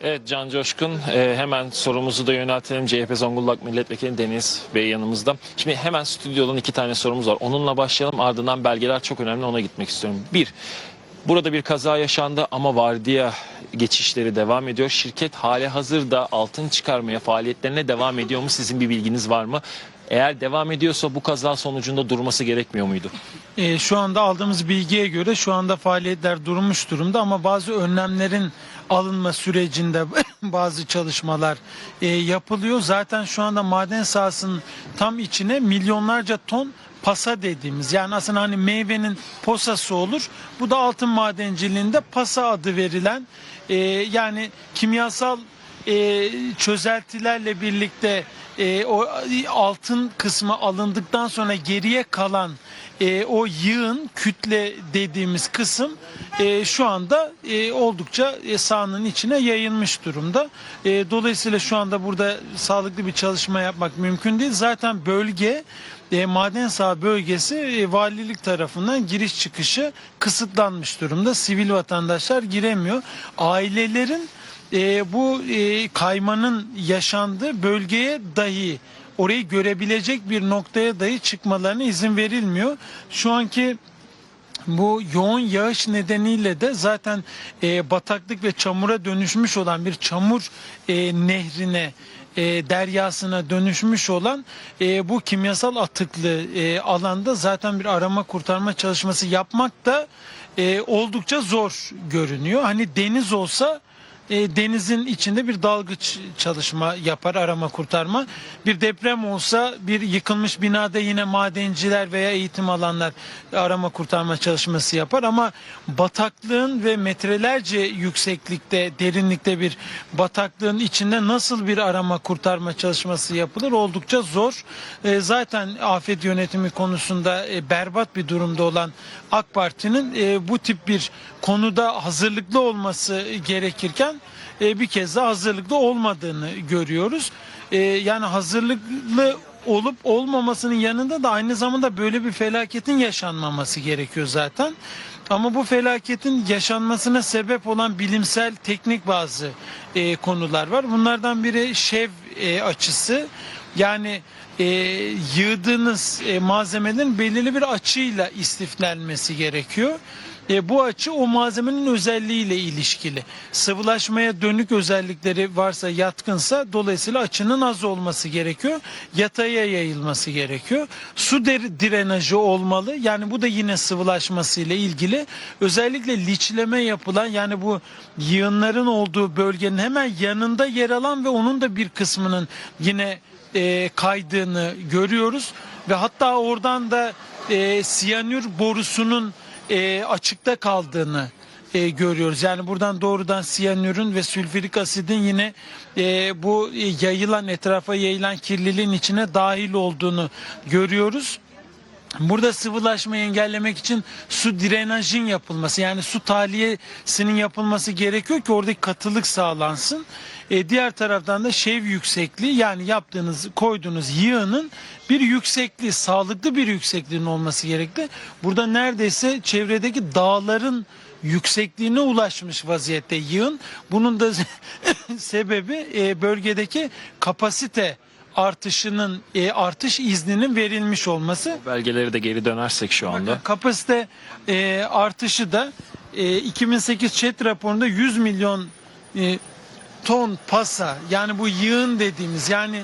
Evet Can Coşkun e, hemen sorumuzu da yöneltelim. CHP Zonguldak Milletvekili Deniz Bey yanımızda. Şimdi hemen stüdyodan iki tane sorumuz var. Onunla başlayalım ardından belgeler çok önemli ona gitmek istiyorum. Bir, burada bir kaza yaşandı ama vardiya geçişleri devam ediyor. Şirket hali hazırda altın çıkarmaya faaliyetlerine devam ediyor mu? Sizin bir bilginiz var mı? Eğer devam ediyorsa bu kaza sonucunda durması gerekmiyor muydu? E, şu anda aldığımız bilgiye göre şu anda faaliyetler durmuş durumda ama bazı önlemlerin alınma sürecinde bazı çalışmalar e, yapılıyor. Zaten şu anda maden sahasının tam içine milyonlarca ton pasa dediğimiz yani aslında hani meyvenin posası olur. Bu da altın madenciliğinde pasa adı verilen e, yani kimyasal e, çözeltilerle birlikte e, o altın kısmı alındıktan sonra geriye kalan e, o yığın kütle dediğimiz kısım e, şu anda e, oldukça e, sahanın içine yayılmış durumda. E, dolayısıyla şu anda burada sağlıklı bir çalışma yapmak mümkün değil. Zaten bölge e, maden saha bölgesi e, valilik tarafından giriş çıkışı kısıtlanmış durumda. Sivil vatandaşlar giremiyor. Ailelerin e, bu e, kaymanın yaşandığı bölgeye dahi orayı görebilecek bir noktaya dahi çıkmalarına izin verilmiyor. Şu anki bu yoğun yağış nedeniyle de zaten e, bataklık ve çamura dönüşmüş olan bir çamur e, nehrine e, deryasına dönüşmüş olan e, bu kimyasal atıklı e, alanda zaten bir arama kurtarma çalışması yapmak da e, oldukça zor görünüyor. Hani deniz olsa e, denizin içinde bir dalgıç çalışma yapar arama kurtarma. Bir deprem olsa bir yıkılmış binada yine madenciler veya eğitim alanlar arama kurtarma çalışması yapar ama bataklığın ve metrelerce yükseklikte derinlikte bir bataklığın içinde nasıl bir arama kurtarma çalışması yapılır oldukça zor. E, zaten afet yönetimi konusunda e, berbat bir durumda olan AK Parti'nin e, bu tip bir konuda hazırlıklı olması gerekirken e, bir kez daha hazırlıklı olmadığını görüyoruz. E, yani hazırlıklı olup olmamasının yanında da aynı zamanda böyle bir felaketin yaşanmaması gerekiyor zaten. Ama bu felaketin yaşanmasına sebep olan bilimsel teknik bazı e, konular var. Bunlardan biri şev e, açısı. Yani e, yığdığınız e, malzemelerin belirli bir açıyla istiflenmesi gerekiyor. E, bu açı o malzemenin özelliğiyle ilişkili. Sıvılaşmaya dönük özellikleri varsa yatkınsa dolayısıyla açının az olması gerekiyor. Yataya yayılması gerekiyor. Su deri- drenajı olmalı. Yani bu da yine sıvılaşması ile ilgili. Özellikle liçleme yapılan yani bu yığınların olduğu bölgenin hemen yanında yer alan ve onun da bir kısmının yine e, kaydığını görüyoruz ve hatta oradan da e, siyanür borusunun e, açıkta kaldığını e, görüyoruz. Yani buradan doğrudan siyanürün ve sülfürik asidin yine e, bu e, yayılan etrafa yayılan kirliliğin içine dahil olduğunu görüyoruz. Burada sıvılaşmayı engellemek için su drenajın yapılması yani su tahliyesinin yapılması gerekiyor ki oradaki katılık sağlansın. E, diğer taraftan da şev yüksekliği yani yaptığınız koyduğunuz yığının bir yüksekliği sağlıklı bir yüksekliğinin olması gerekli. Burada neredeyse çevredeki dağların yüksekliğine ulaşmış vaziyette yığın. Bunun da sebebi e, bölgedeki kapasite artışının e, artış izninin verilmiş olması. Belgeleri de geri dönersek şu anda. Kapasite e, artışı da e, 2008 ÇED raporunda 100 milyon e, ton pasa yani bu yığın dediğimiz yani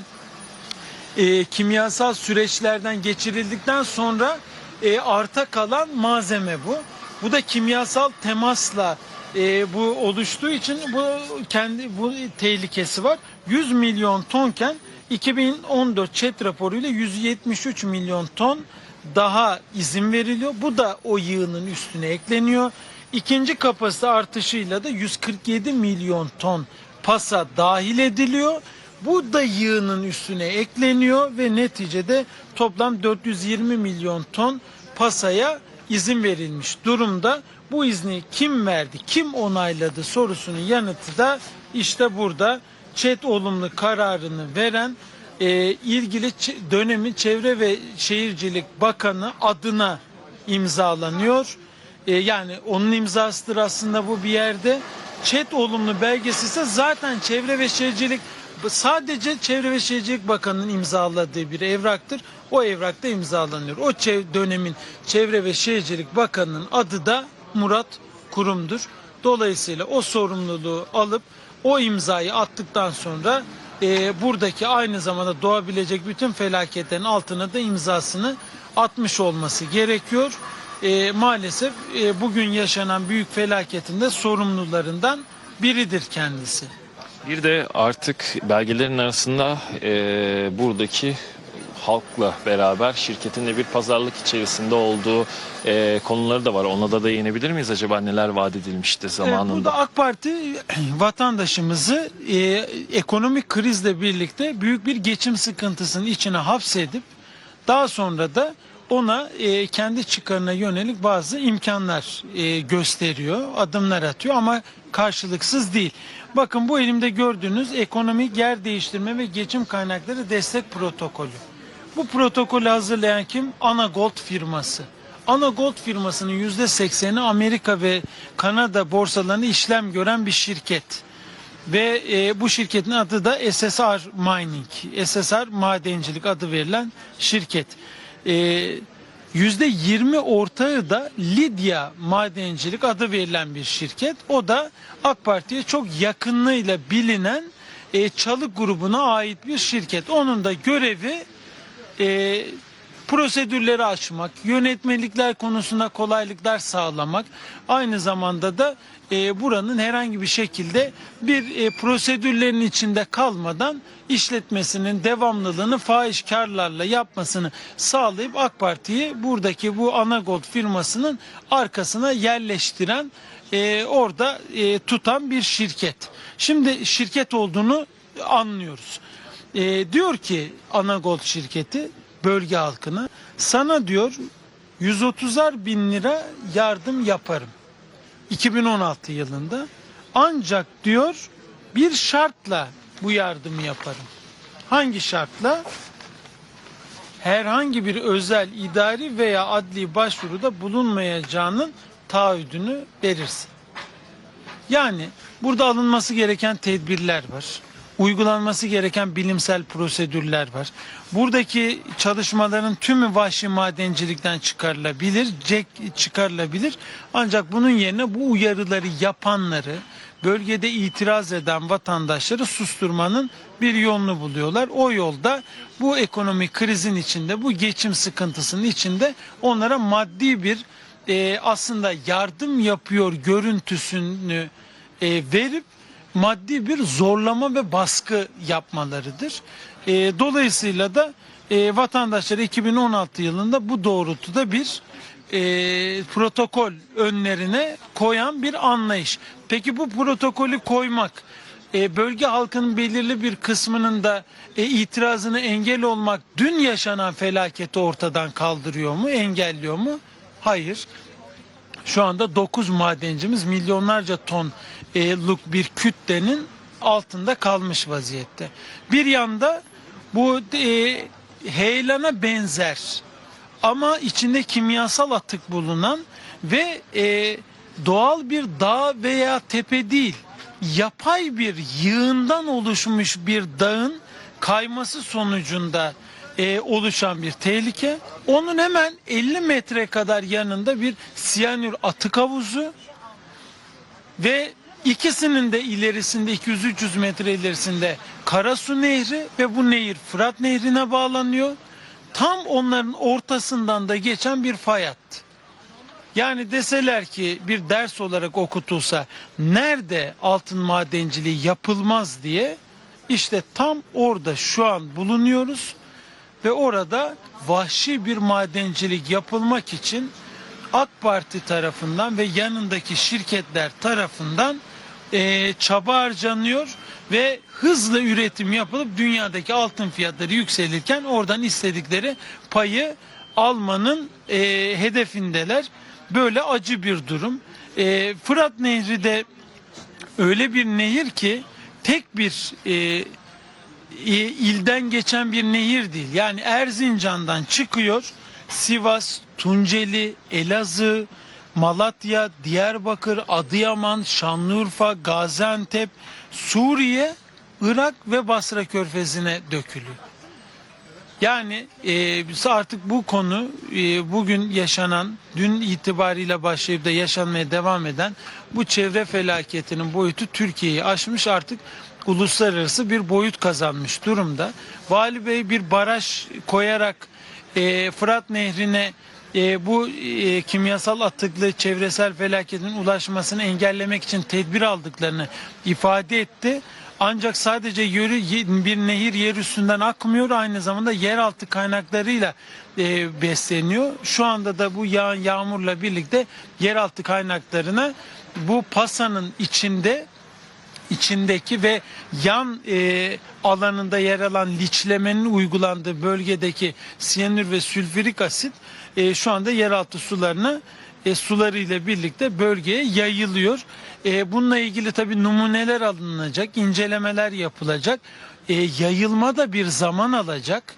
e, kimyasal süreçlerden geçirildikten sonra e, arta kalan malzeme bu. Bu da kimyasal temasla e, bu oluştuğu için bu kendi bu tehlikesi var. 100 milyon tonken 2014 ÇED raporuyla 173 milyon ton daha izin veriliyor. Bu da o yığının üstüne ekleniyor. İkinci kapasite artışıyla da 147 milyon ton pasa dahil ediliyor. Bu da yığının üstüne ekleniyor ve neticede toplam 420 milyon ton pasaya izin verilmiş durumda. Bu izni kim verdi, kim onayladı sorusunun yanıtı da işte burada ÇED olumlu kararını veren e, ilgili dönemin Çevre ve Şehircilik Bakanı adına imzalanıyor. E, yani onun imzasıdır aslında bu bir yerde. ÇED olumlu belgesi ise zaten Çevre ve Şehircilik sadece Çevre ve Şehircilik Bakanı'nın imzaladığı bir evraktır. O evrakta imzalanıyor. O dönemin Çevre ve Şehircilik Bakanı'nın adı da Murat Kurum'dur. Dolayısıyla o sorumluluğu alıp o imzayı attıktan sonra e, buradaki aynı zamanda doğabilecek bütün felaketlerin altına da imzasını atmış olması gerekiyor. E, maalesef e, bugün yaşanan büyük felaketin de sorumlularından biridir kendisi. Bir de artık belgelerin arasında e, buradaki halkla beraber şirketin de bir pazarlık içerisinde olduğu e, konuları da var. Ona da değinebilir miyiz acaba neler vaat edilmişti Evet, zamanında? Burada AK Parti vatandaşımızı e, ekonomik krizle birlikte büyük bir geçim sıkıntısının içine hapsedip daha sonra da ona e, kendi çıkarına yönelik bazı imkanlar e, gösteriyor, adımlar atıyor ama karşılıksız değil. Bakın bu elimde gördüğünüz ekonomik yer değiştirme ve geçim kaynakları destek protokolü. Bu protokolü hazırlayan kim? Anagold firması. Anagold firmasının yüzde sekseni Amerika ve Kanada borsalarında işlem gören bir şirket. Ve e, bu şirketin adı da SSR Mining, SSR Madencilik adı verilen şirket. E, Yüzde 20 ortağı da Lidya Madencilik adı verilen bir şirket. O da AK Parti'ye çok yakınlığıyla bilinen e, Çalık grubuna ait bir şirket. Onun da görevi e, prosedürleri aşmak, yönetmelikler konusunda kolaylıklar sağlamak, aynı zamanda da e, buranın herhangi bir şekilde bir e, prosedürlerin içinde kalmadan işletmesinin devamlılığını fahiş karlarla yapmasını sağlayıp AK Parti'yi buradaki bu Anagold firmasının arkasına yerleştiren e, orada e, tutan bir şirket. Şimdi şirket olduğunu anlıyoruz. E, diyor ki Anagold şirketi bölge halkına sana diyor 130'ar bin lira yardım yaparım. 2016 yılında ancak diyor bir şartla bu yardımı yaparım. Hangi şartla? Herhangi bir özel idari veya adli başvuruda bulunmayacağının taahhüdünü verirsin. Yani burada alınması gereken tedbirler var. Uygulanması gereken bilimsel prosedürler var. Buradaki çalışmaların tümü vahşi madencilikten çıkarılabilir, cek çıkarılabilir. Ancak bunun yerine bu uyarıları yapanları, bölgede itiraz eden vatandaşları susturmanın bir yolunu buluyorlar. O yolda bu ekonomik krizin içinde, bu geçim sıkıntısının içinde onlara maddi bir e, aslında yardım yapıyor görüntüsünü e, verip maddi bir zorlama ve baskı yapmalarıdır. E, dolayısıyla da e, vatandaşlar 2016 yılında bu doğrultuda bir e, protokol önlerine koyan bir anlayış. Peki bu protokolü koymak e, bölge halkının belirli bir kısmının da e, itirazını engel olmak dün yaşanan felaketi ortadan kaldırıyor mu, engelliyor mu? Hayır. Şu anda 9 madencimiz milyonlarca ton e, bir kütlenin altında kalmış vaziyette. Bir yanda bu e, heyelana benzer ama içinde kimyasal atık bulunan ve e, doğal bir dağ veya tepe değil yapay bir yığından oluşmuş bir dağın kayması sonucunda e, oluşan bir tehlike. Onun hemen 50 metre kadar yanında bir siyanür atık havuzu ve ikisinin de ilerisinde 200-300 metre ilerisinde Karasu Nehri ve bu nehir Fırat Nehri'ne bağlanıyor. Tam onların ortasından da geçen bir fay hattı. Yani deseler ki bir ders olarak okutulsa nerede altın madenciliği yapılmaz diye işte tam orada şu an bulunuyoruz ve orada vahşi bir madencilik yapılmak için AK Parti tarafından ve yanındaki şirketler tarafından eee, çaba harcanıyor ve hızlı üretim yapılıp dünyadaki altın fiyatları yükselirken oradan istedikleri payı almanın eee, hedefindeler. Böyle acı bir durum. Eee, Fırat Nehri de öyle bir nehir ki tek bir e, ilden geçen bir nehir değil. Yani Erzincan'dan çıkıyor Sivas, Tunceli, Elazığ, Malatya, Diyarbakır, Adıyaman, Şanlıurfa, Gaziantep, Suriye, Irak ve Basra Körfezi'ne dökülüyor. Yani e, artık bu konu e, bugün yaşanan, dün itibariyle başlayıp da yaşanmaya devam eden bu çevre felaketinin boyutu Türkiye'yi aşmış artık uluslararası bir boyut kazanmış durumda. Vali Bey bir baraj koyarak e, Fırat Nehri'ne e, bu e, kimyasal atıklı çevresel felaketin ulaşmasını engellemek için tedbir aldıklarını ifade etti. Ancak sadece yürü, bir nehir yer üstünden akmıyor aynı zamanda yeraltı kaynaklarıyla e, besleniyor. Şu anda da bu yağ, yağmurla birlikte yeraltı kaynaklarına bu pasanın içinde içindeki ve yan e, alanında yer alan liçlemenin uygulandığı bölgedeki siyanür ve sülfürik asit e, şu anda yeraltı sularına e, sularıyla birlikte bölgeye yayılıyor. E, bununla ilgili tabii numuneler alınacak, incelemeler yapılacak. E, yayılma da bir zaman alacak.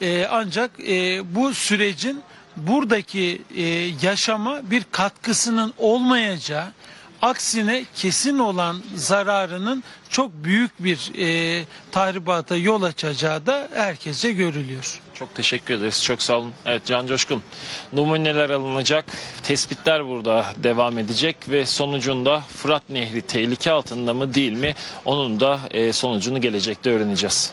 E, ancak e, bu sürecin buradaki e, yaşama bir katkısının olmayacağı, aksine kesin olan zararının çok büyük bir e, tahribata yol açacağı da herkesce görülüyor. Çok teşekkür ederiz. Çok sağ olun. Evet Can Coşkun. Numuneler alınacak. Tespitler burada devam edecek ve sonucunda Fırat Nehri tehlike altında mı değil mi? Onun da e, sonucunu gelecekte öğreneceğiz.